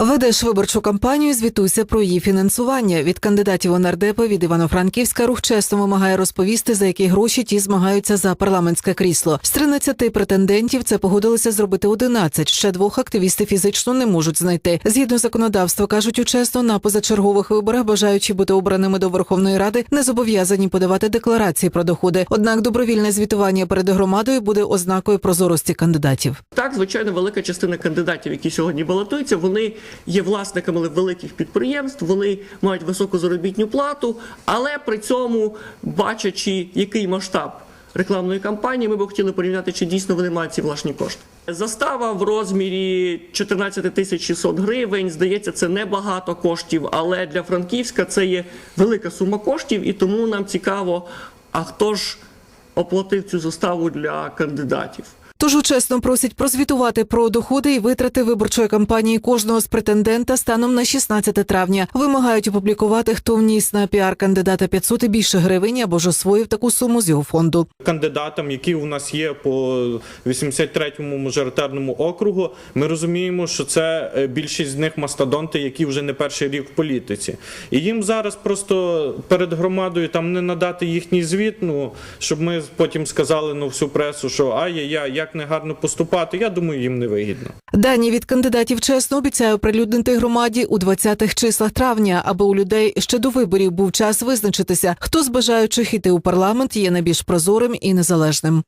Ведеш виборчу кампанію, звітуйся про її фінансування. Від кандидатів у нардепи від Івано-Франківська рух чесно вимагає розповісти, за які гроші ті змагаються за парламентське крісло. З 13 претендентів це погодилися зробити 11. Ще двох активісти фізично не можуть знайти. Згідно законодавства, кажуть у чесно, на позачергових виборах, бажаючи бути обраними до Верховної Ради, не зобов'язані подавати декларації про доходи. Однак добровільне звітування перед громадою буде ознакою прозорості кандидатів. Так, звичайно, велика частина кандидатів, які сьогодні балотуються, вони є власниками великих підприємств, вони мають високу заробітну плату, але при цьому, бачачи, який масштаб рекламної кампанії, ми б хотіли порівняти, чи дійсно вони мають ці власні кошти. Застава в розмірі 14 тисяч 600 гривень. Здається, це небагато коштів, але для Франківська це є велика сума коштів, і тому нам цікаво, а хто ж оплатив цю заставу для кандидатів. Тож чесно просять прозвітувати про доходи і витрати виборчої кампанії кожного з претендента станом на 16 травня. Вимагають опублікувати, хто вніс на піар кандидата 500 і більше гривень або ж освоїв таку суму з його фонду. кандидатам, які у нас є по 83-му мажоритарному округу, ми розуміємо, що це е, більшість з них мастодонти, які вже не перший рік в політиці. І їм зараз просто перед громадою там не надати їхній звіт, ну щоб ми потім сказали ну всю пресу, що ай-яй-яй, як негарно поступати. Я думаю, їм не вигідно. Дані від кандидатів чесно обіцяю прилюднити громаді у 20-х числах травня, аби у людей ще до виборів був час визначитися, хто з бажаючих іти у парламент є найбільш прозорим і незалежним.